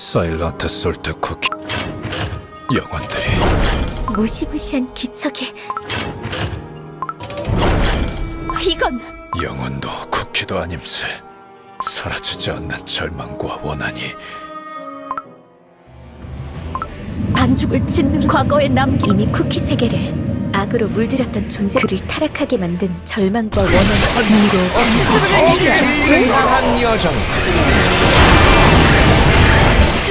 사일런트 솔트 쿠키. 영혼들이. 무시무시한 기척이 이건 영혼도 쿠키도 아님세 사라지지 않는 절망과 원한이 반죽을 짓는 과거에 남긴 이미 쿠키 세계를 악으로 물들였던 존재 그를 타락하게 만든 절망과 원한. 지혜를 향한 여정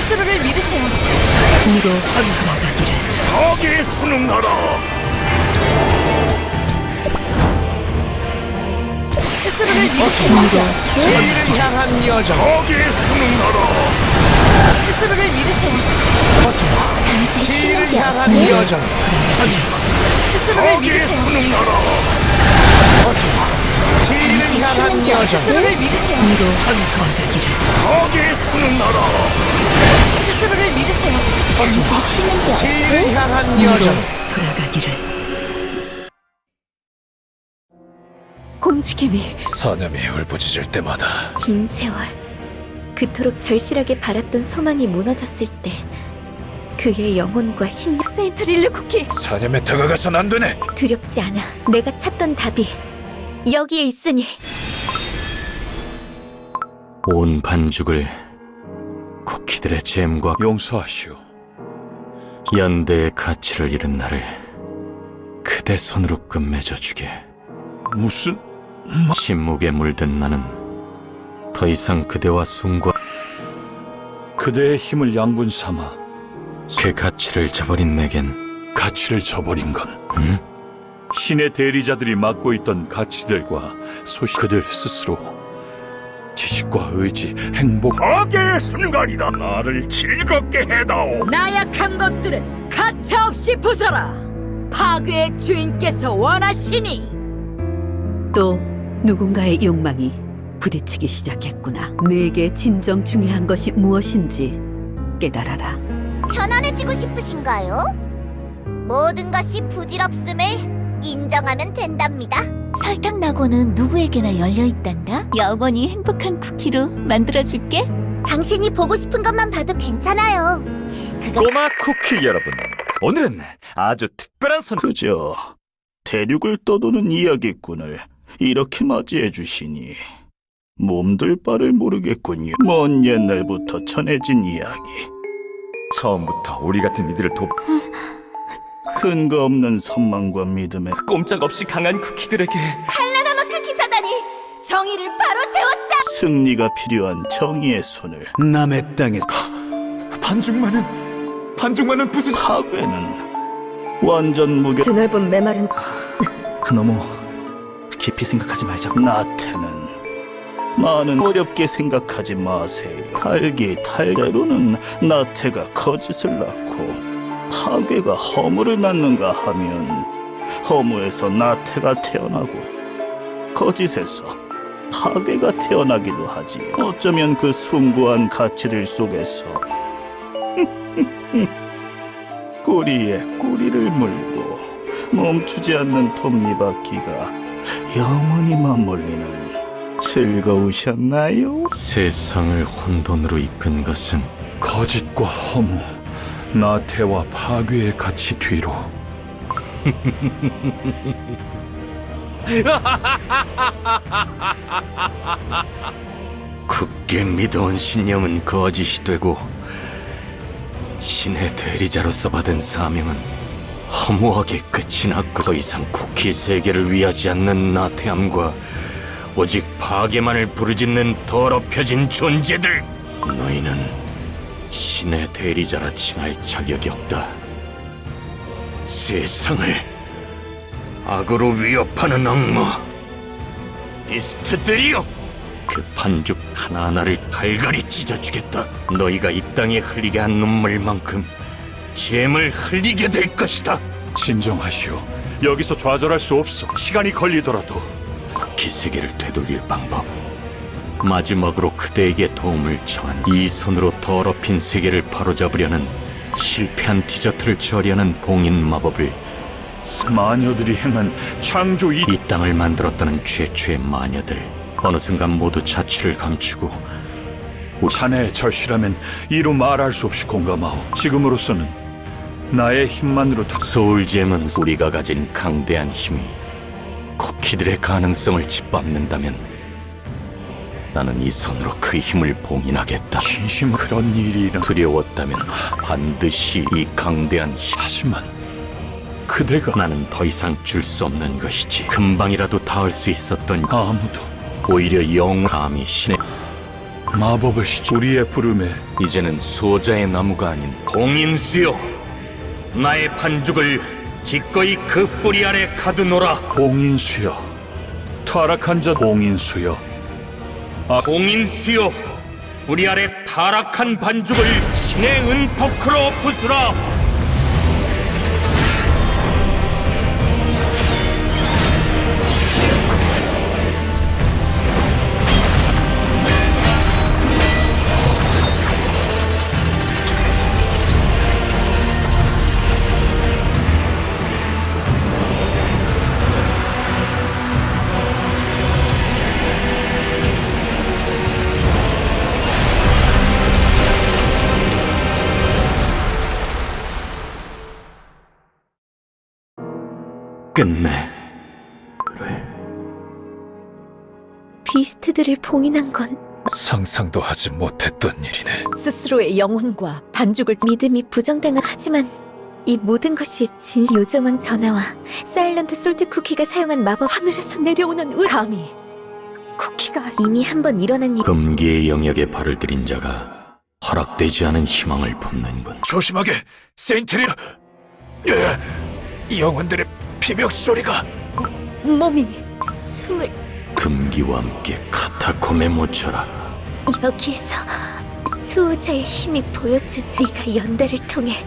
스스로를 믿으세요. 거기에 서는 나라. 스스로를 믿으세요. 지혜를. 향한 여정. 거기에 서는 나라. 스스로를 믿으세요. 지혜를 실력이 향한 여정. 스스로를 믿으세요. 서는 나라 지혜 믿으세요 거기에 서는 나라. 스스로를 믿으세요. 당신 실력이 없고 지혜를 향한 여정. 움직임이 사념이 울부짖을 때마다 긴 세월 그토록 절실하게 바랐던 소망이 무너졌을 때 그의 영혼과 신력 세인트릴르 쿠키. 사념에 다가가선 안 되네. 두렵지 않아. 내가 찾던 답이 여기에 있으니 온 반죽을 쿠키들의 잼과 용서하시오 연대의 가치를 잃은 나를 그대 손으로 끝맺어 주게. 무슨 침묵에 물든 나는 더 이상 그대와 순과 그대의 힘을 양분 삼아 그 가치를 저버린 내겐 가치를 저버린 건 음? 신의 대리자들이 맡고 있던 가치들과 소식 그들 스스로 지식과 의지, 행복 악의 순간이다 나를 즐겁게 해다오 나약한 것들은 가차 없이 부숴라 파괴의 주인께서 원하시니 또 누군가의 욕망이 부딪히기 시작했구나. 내게 진정 중요한 것이 무엇인지 깨달아라. 편안해지고 싶으신가요? 모든 것이 부질없음을 인정하면 된답니다. 설탕 낙원은 누구에게나 열려 있단다 영원히 행복한 쿠키로 만들어줄게 당신이 보고 싶은 것만 봐도 괜찮아요. 그거 꼬마 쿠키 여러분, 오늘은 아주 특별한 선 그저 대륙을 떠도는 이야기꾼을 이렇게 맞이해 주시니 몸둘 바를 모르겠군요. 먼 옛날부터 전해진 이야기. 처음부터 우리 같은 이들을 돕 근거 없는 선망과 믿음에 꼼짝없이 강한 쿠키들에게 칼라나마크 기사단이 정의를 바로 세웠다 승리가 필요한 정의의 손을 남의 땅에서 반죽만은 반죽만은 부수 파괴는 완전 무결 드넓은 메마른 너무 깊이 생각하지 말자. 나태는 많은 어렵게 생각하지 마세요. 달기 달대로는 나태가 거짓을 낳고 파괴가 허무를 낳는가 하면 허무에서 나태가 태어나고 거짓에서 파괴가 태어나기도 하지. 어쩌면 그 숭고한 가치들 속에서 꼬리에 꼬리를 물고 멈추지 않는 톱니바퀴가 영원히 맞물리는 즐거우셨나요? 세상을 혼돈으로 이끈 것은 거짓과 허무, 나태와 파괴의 가치 뒤로. 굳게 믿어온 신념은 거짓이 되고 신의 대리자로서 받은 사명은 허무하게 끝이 났고 더 이상 쿠키 세계를 위하지 않는 나태함과 오직 파괴만을 부르짖는 더럽혀진 존재들. 너희는 신의 대리자라 칭할 자격이 없다 세상을 악으로 위협하는 악마 이스트들이여 그 반죽 하나하나를 갈갈이 찢어주겠다. 너희가 이 땅에 흘리게 한 눈물만큼 잼을 흘리게 될 것이다. 진정하시오. 여기서 좌절할 수 없어. 시간이 걸리더라도 쿠키 세계를 되돌릴 방법. 마지막으로 그대에게 도움을 청한 이 손으로 더럽힌 세계를 바로잡으려는 실패한 디저트를 처리하는 봉인 마법을 마녀들이 행한 창조 이 이 땅을 만들었다는 최초의 마녀들 어느 순간 모두 자취를 감추고 자네의 절실함엔 이루 말할 수 없이 공감하오. 지금으로서는 나의 힘만으로 다 소울잼은 우리가 가진 강대한 힘이 쿠키들의 가능성을 짓밟는다면 나는 이 손으로 그 힘을 봉인하겠다. 진심 그런 일이 일어. 두려웠다면 반드시 이 강대한 힘. 하지만 그대가 나는 더 이상 줄 수 없는 것이지. 금방이라도 닿을 수 있었던 아무도 오히려 영 감히 신의 마법을 시 우리의 부름에 이제는 수호자의 나무가 아닌 봉인수여 나의 반죽을 기꺼이 그 뿌리 아래 가두노라 봉인수여 타락한 자 봉인수여 봉인수여 뿌리 아래 타락한 반죽을 신의 은포크로 부수라 끝내 비스트들을 봉인한 건 상상도 하지 못했던 일이네. 스스로의 영혼과 반죽을 믿음이 부정당한 하지만 이 모든 것이 진 요정왕 전하와 사일런트 솔트 쿠키가 사용한 마법 하늘에서 내려오는 의 감히 쿠키가 이미 한 번 일어난 일 금기의 영역에 발을 들인 자가 허락되지 않은 희망을 품는군 조심하게, 세인트리. 예, 영혼들의 비명 소리가. 몸이 숨을 금기와 함께 카타콤에 묻혀라. 여기에서 수호자의 힘이 보여준 네가 연대를 통해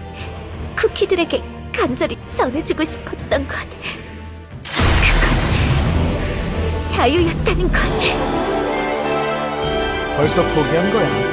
쿠키들에게 간절히 전해주고 싶었던 것. 그건 자유였다는 것. 벌써 포기한 거야.